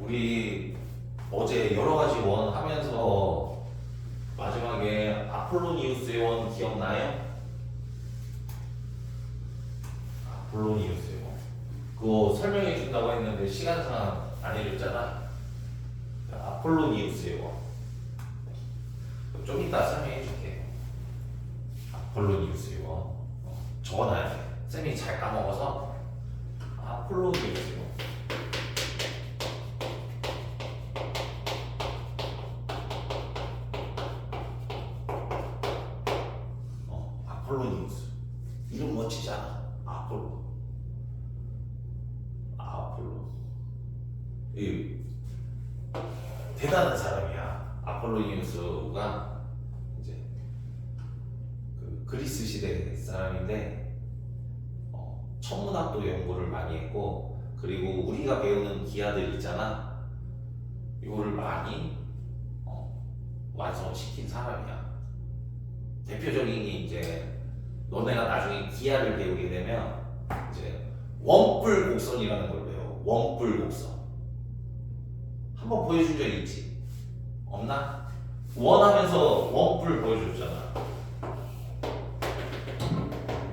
우리 어제 여러 가지 원 하면서 마지막에 아폴로니우스의 원 기억나요? 아폴로니우스의 원. 그거 설명해 준다고 했는데 시간상 안 해줬잖아. 아폴로니우스의 원. 좀 이따 설명해 줄게. 아폴로니우스의 원. 어, 적어놔야 돼. 쌤이 잘 까먹어서 아폴로니우스의 원. 어, 아폴로니우스. 이름 멋지잖아. 아폴로. 아폴로. 이 대단한 사람이야. 아폴로니우스가 이제 그 그리스 시대 사람인데 어, 천문학도 연구를 많이 했고 그리고 우리가 배우는 기하들 있잖아. 이거를 많이 어, 완성시킨 사람이야. 대표적인 게 이제 너네가 나중에 기하를 배우게 되면 이제 원뿔 곡선이라는 걸 배워. 원뿔 곡선. 한번 보여준 적 있지? 없나? 원하면서 원뿔 보여줬잖아.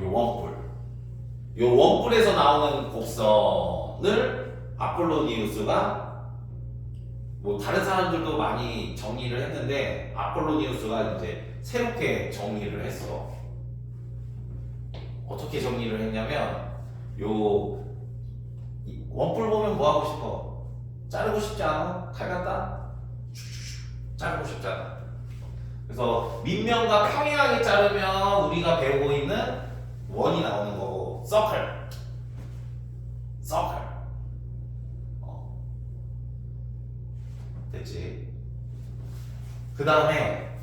요 원뿔. 요 원뿔에서 나오는 곡선을 아폴로니우스가 뭐 다른 사람들도 많이 정리를 했는데 아폴로니우스가 이제 새롭게 정리를 했어. 어떻게 정리를 했냐면 요이 원뿔 보면 뭐 하고 싶어? 자르고 싶지 않아? 칼 슉슉슉 자르고 싶잖아. 그래서 밑면과 평행하게 자르면 우리가 배우고 있는 원이 나오는 거고 서클 서클 어. 됐지? 그 다음에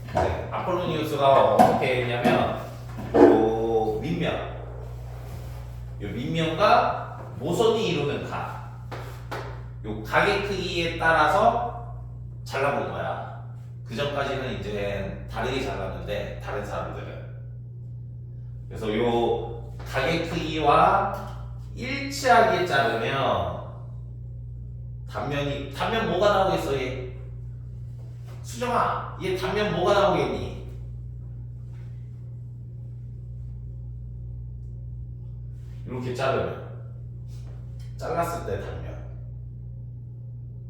아폴로니우스가 어떻게 했냐면 요 밑면 요 밑면과 모선이 이루는 각 요 각의 크기에 따라서 잘라본 거야. 그 전까지는 이제 다르게 잘랐는데 다른 사람들은 그래서 요 각의 크기와 일치하게 자르면 단면이 단면 뭐가 나오겠어 얘? 수정아 얘 단면 뭐가 나오겠니? 이렇게 자르면 잘랐을 때 단면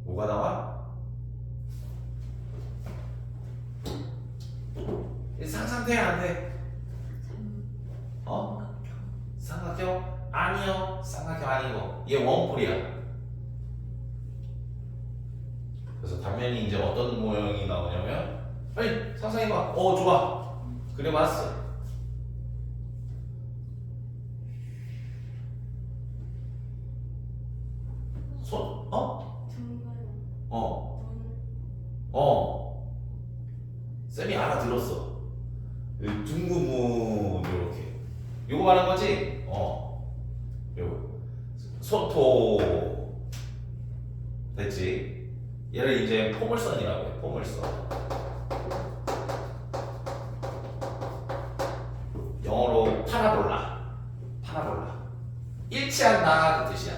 뭐가 나와? 이 상상돼 안 돼? 어? 삼각형? 아니요 삼각형 아니고 얘 원뿔이야 그래서 단면이 이제 어떤 모양이 나오냐면 아니 상상해봐 어 좋아 그려봤어 요거 말한 거지? 어. 요거. 소토. 됐지? 얘를 이제 포물선이라고 해. 포물선. 영어로 파라볼라. 파라볼라. 일치한다 그 뜻이야.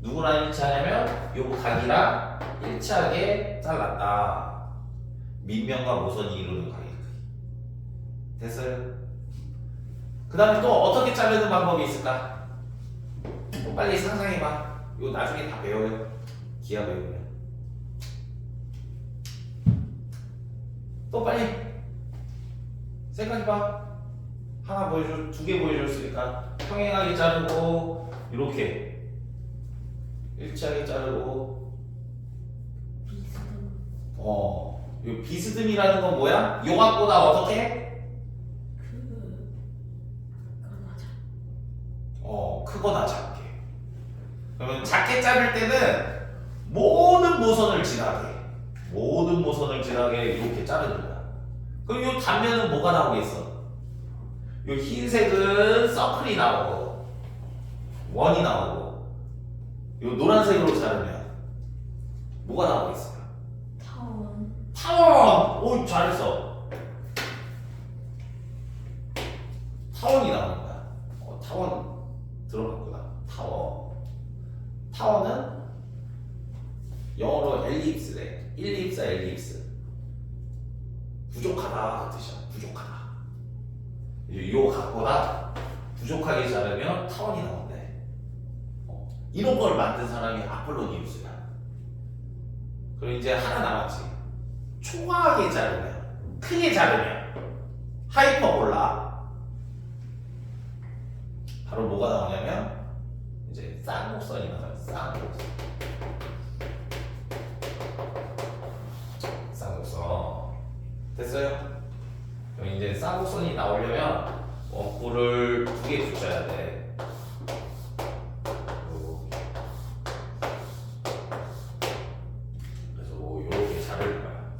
누구랑 일치하냐면 요 각이랑 일치하게 잘랐다. 밑면과 모선이 이루는 각의 크기. 됐어요? 그 다음에 또 어떻게 자르는 방법이 있을까? 뭐 빨리 상상해봐. 이거 나중에 다 배워요. 기하 배우면. 또 빨리 생각해봐. 하나 보여줘, 두개 보여줬으니까 평행하게 자르고 이렇게 일치하게 자르고 어, 요 비스듬이라는 건 뭐야? 요각보다 어떻게? 어, 크거나 작게. 그러면 작게 자를 때는 모든 모선을 지나게, 모든 모선을 지나게 이렇게 자르는 거야. 그럼 요 단면은 뭐가 나오겠어? 요 흰색은 서클이 나오고, 원이 나오고, 요 노란색으로 자르면 뭐가 나오겠어? 타원! 오, 잘했어. 4번은 영어로 엘립스래. 일립사 엘립스. 부족하다 그 뜻이야. 부족하다. 이거 각보다 부족하게 자르면 타원이 나온대. 어. 이런 걸 만든 사람이 아폴로니우스야. 그리고 이제 하나 남았지. 초과하게 자르면, 크게 자르면, 하이퍼볼라. 바로 뭐가 나오냐면, 이제 쌍곡선이 나와요. 쌍곡선. 쌍곡선. 됐어요? 그럼 이제 쌍곡선이 나오려면 원뿔을 두 개 붙여야 돼. 요렇게. 그래서 뭐 요렇게 자를 거야.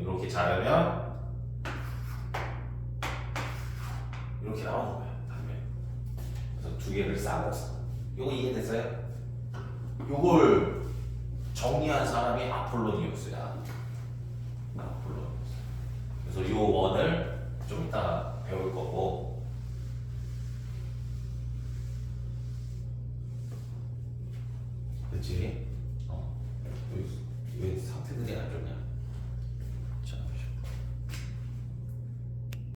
이렇게 자르면 이렇게 나오는 거야. 단면. 그래서 두 개를 쌍곡선. 요거 이해됐어요? 요걸 정리한 사람이 아폴로니우스야. 아폴로니우스. 그래서 요 원을 좀 이따 배울 거고 그치?